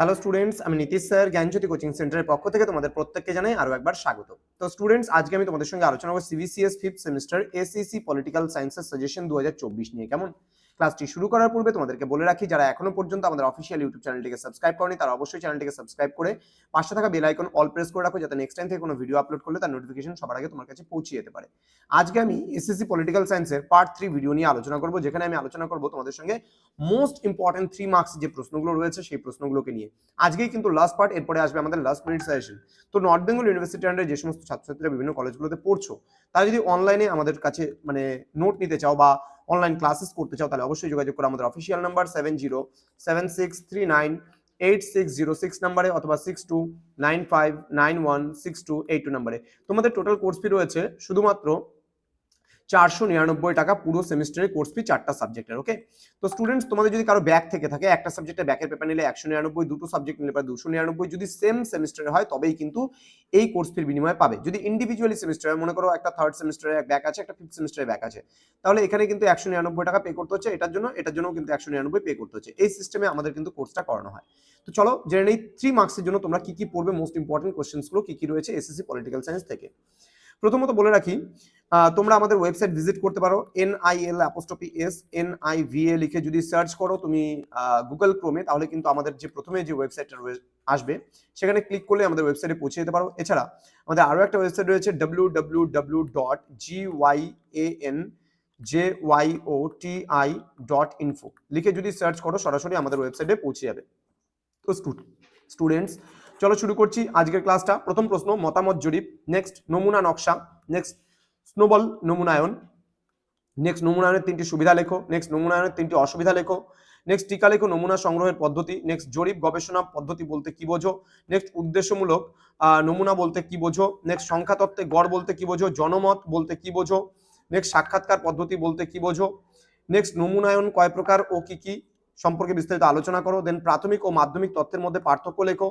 Hello students আমি Nitish sir, জ্ঞানজ্যোতি coaching সেন্টারের পক্ষ থেকে তোমাদের প্রত্যেককে জানাই আরও একবার স্বাগত। তো স্টুডেন্টস আজকে আমি তোমাদের সঙ্গে আলোচনা করব CBCS fifth semester SEC political সায়েন্সের সাজেশন দু হাজার চব্বিশ নিয়ে। কেমন? ক্লাসটি শুরু করার পূর্বে তোমাদেরকে বলে রাখি, যারা এখনও পর্যন্ত আমাদের অফিসিয়াল ইউটিউব চ্যানেলটিকে সাবস্ক্রাইব করনি, তারা অবশ্যই চ্যানেলটিকে সাবস্ক্রাইব করে পাশে থাকা বেল আইকন অল প্রেস করে রাখো, যাতে নেক্সট টাইম থেকে কোনো ভিডিও আপলোড করলে তার নোটিফিকেশন সবার আগে তোমার কাছে পৌঁছে যেতে পারে। আজকে আমি এসএসসি পলিটিক্যাল সায়েন্সের পার্ট থ্রি ভিডিও নিয়ে আলোচনা করব, যেখানে আমি আলোচনা করব তোমাদের সঙ্গে মোস্ট ইম্পর্টেন্ট থ্রি মার্কস যে প্রশ্নগুলো রয়েছে, সেই প্রশ্নগুলোকে নিয়ে। আজকেই কিন্তু লাস্ট পার্ট এরপরে আসবে আমাদের লাস্ট মিনিট সাজেশন তো নর্থ বেঙ্গল ইউনিভার্সিটি আন্ডারে যে সমস্ত ছাত্রছাত্রীরা বিভিন্ন কলেজগুলোতে পড়ছো, তারা যদি অনলাইনে আমাদের কাছে মানে নোট নিতে চাও বা অনলাইন ক্লাসেস করতে চাও, তাহলে অবশ্যই যোগাযোগ করো আমাদের official number seven zero seven six three nine eight six zero six নাম্বারে অথবা six two nine five nine one six two eight two নাম্বারে তোমাদের টোটাল কোর্স ফি রয়েছে শুধুমাত্র চারশো নিরানব্বই টাকা পুরো সেমিস্টারের কোর্স ফি চারটা সাবজেক্টের ওকে তো স্টুডেন্টস তোমাদের যদি কারও ব্যাক থেকে থাকে, একটা সাবজেক্টে ব্যাকের পেপার নিলে একশো নিরানব্বই, দুটো সাবজেক্ট নিলে প্রায় দুশো নিরানব্বই, যদি সেম সেমিস্টারে হয়, তবেই কিন্তু এই কোর্স ফির বিনিময়ে পাবে। যদি ইন্ডিভিজুয়ালি সেমিস্টারে মনে করো একটা থার্ড সেমিস্টারে ব্যাক আছে, একটা ফিফথ সেমিস্টারে ব্যাক আছে, তাহলে এখানে কিন্তু একশো নিরানব্বই টাকা পে করতে হচ্ছে, এটার জন্য এটার জন্য কিন্তু একশো নিরানব্বই পে করতে হচ্ছে। এই সিস্টেমে আমাদের কিন্তু কোর্সটা করানো হয়। তো চলো, জেনে নেই থ্রি মার্কসের জন্য তোমরা কি কি পড়বে মোস্ট ইম্পর্টেন্ট কোশ্চেন্সগুলো কি কি রয়েছে এসএসসি পলিটিক্যাল সায়েন্স থেকে। প্রথমত বলে রাখি তোমরা আমাদের ওয়েবসাইট ভিজিট করতে পারো N I L apostrophe S N I V A লিখে যদি সার্চ করো, তুমি গুগল ক্রোমে তাহলে কিন্তু আমাদের যে প্রথমে যে ওয়েবসাইটটা আসবে, সেখানে ক্লিক করলে আমাদের ওয়েবসাইটে পৌঁছে যেতে পারো। এছাড়া, আমাদের আরও একটা ওয়েবসাইট রয়েছে W W W dot G Y A N J Y O T I dot info লিখে যদি সার্চ করো, সরাসরি আমাদের ওয়েবসাইটে পৌঁছে যাবে। তো স্টুডেন্টস চলো শুরু করছি আজকের ক্লাসটা প্রথম প্রশ্ন, মতামত জরিপ। নেক্সট নমুনা নকশা। নেক্সট স্নোবল নমুনায়ন। নেক্সট নমুনায়নের তিনটি সুবিধা লেখো। নেক্সট নমুনায়নের তিনটি অসুবিধা লেখো। নেক্সট টিকা লেখো নমুনা সংগ্রহের পদ্ধতি। নেক্সট জরিপ, গবেষণা, পদ্ধতি বলতে কি বোঝো? নেক্সট উদ্দেশ্যমূলক নমুনা বলতে কি বোঝো? নেক্সট সংখ্যা তত্ত্বে গড় বলতে কি বোঝো? জনমত বলতে কি বোঝো? নেক্সট সাক্ষাৎকার পদ্ধতি বলতে কি বোঝো? নেক্সট নমুনায়ন কয় প্রকার ও কি কি সম্পর্কে বিস্তারিত আলোচনা করো। দেন প্রাথমিক ও মাধ্যমিক তত্ত্বের মধ্যে পার্থক্য লেখো।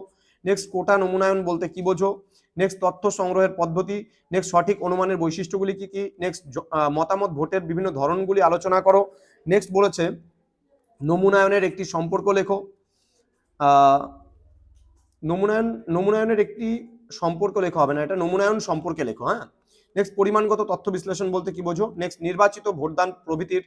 নেক্সট কোটা নমুনায়ন বলতে কি বোঝো? নেক্সট তথ্য সংগ্রহের পদ্ধতি। নেক্সট সঠিক অনুমানের বৈশিষ্ট্যগুলি কি কি? নেক্সট মতামত, ভোটের বিভিন্ন ধরনগুলি আলোচনা করো। নেক্সট বলেছে, নমুনায়নের একটি সম্পর্ক লেখো। নমুনায়ন, নমুনায়নের একটি সম্পর্ক লেখা হবে না, এটা নমুনায়ন সম্পর্কে লেখো হ্যাঁ? নেক্সট পরিমাণগত তথ্য বিশ্লেষণ বলতে কি বোঝো? নেক্সট নির্বাচিত ভোটদান প্রভৃতির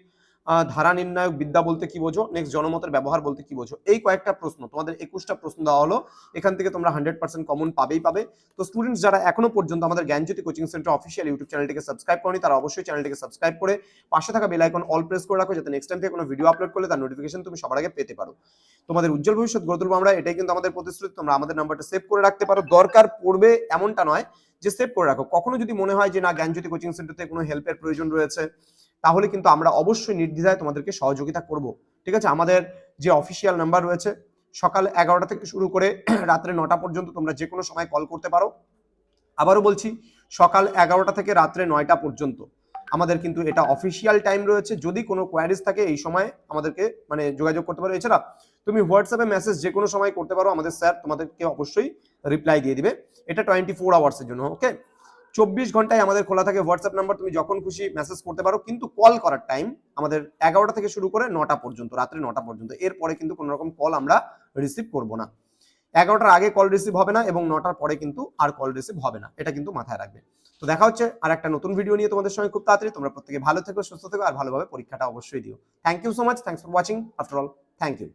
ধারা নির্ণায়ক বিদ্যা বলতে কি বোঝো? নেক্সট জনমতের ব্যবহার বলতে কি বোঝো? এই কয়েকটা প্রশ্ন, তোমাদের একুশটা প্রশ্ন দেওয়া হলো। এখান থেকে তোমরা হান্ড্রেড পার্সেন্ট কমন পাবেই পাবে। তো স্টুডেন্টস যারা এখনও পর্যন্ত আমাদের Gyanjyoti coaching centre official YouTube চ্যানেলটিকে সাবস্ক্রাইব করনি, তারা অবশ্যই চ্যানেলটিকে সাবস্ক্রাইব করে পাশে থাকা বেল আইকন অল প্রেস করে রাখো, যাতে নেক্সট টাইম থেকে কোনো ভিডিও আপলোড করলে তার নোটিফিকেশন তুমি সবার আগে পেতে পারো। তোমাদের উজ্জ্বল ভবিষ্যৎ গড়ে তুলবো আমরা, এটাই কিন্তু আমাদের প্রতিশ্রুতি। তোমরা আমাদের নাম্বারটা সেভ করে রাখতে পারো। দরকার পড়বে এমনটা নয় যে সেভ করে রাখো। কখনো যদি মনে হয় যে না, জ্ঞানজ্যোতি কোচিং সেন্টারতে কোনো হেল্পের প্রয়োজন রয়েছে তাহলে কিন্তু আমরা অবশ্যই নির্দ্বিধায় তোমাদেরকে সহযোগিতা করব। ঠিক আছে? আমাদের যে অফিসিয়াল নাম্বার রয়েছে, সকাল এগারোটা থেকে শুরু করে রাত্রে নটা পর্যন্ত তোমরা যে কোনো সময় কল করতে পারো। আবারও বলছি, সকাল এগারোটা থেকে রাত্রে নয়টা পর্যন্ত। আমাদের কিন্তু এটা অফিসিয়াল টাইম রয়েছে। যদি কোনো কোয়ারিজ থাকে এই সময় আমাদেরকে মানে যোগাযোগ করতে পারো। এছাড়া তুমি হোয়াটসঅ্যাপে মেসেজ যে কোনো সময় করতে পারো। আমাদের স্যার তোমাদেরকে অবশ্যই রিপ্লাই দিয়ে দিবে। এটা টোয়েন্টি ফোর আওয়ার্সের জন্য ওকে চব্বিশ ঘন্টায় আমাদের খোলা থাকে হোয়াটসঅ্যাপ নাম্বার তুমি যখন খুশি মেসেজ করতে পারো, কিন্তু কল করার টাইম আমাদের এগারোটা থেকে শুরু করে নটা পর্যন্ত, রাত্রে নটা পর্যন্ত। এরপরে কিন্তু কোনো রকম কল আমরা রিসিভ করব না। এগারোটার আগে কল রিসিভ হবে না এবং নটার পরে কিন্তু আর কল রিসিভ হবে না। এটা কিন্তু মাথায় রাখবে। তো দেখা হচ্ছে আর একটা নতুন ভিডিও নিয়ে তোমাদের সঙ্গে খুব তাড়াতাড়ি। তোমরা প্রত্যেকে ভালো থেকো, সুস্থ থেকো, আর ভালোভাবে পরীক্ষাটা অবশ্যই দিও। Thank you so much thanks for watching after all thank you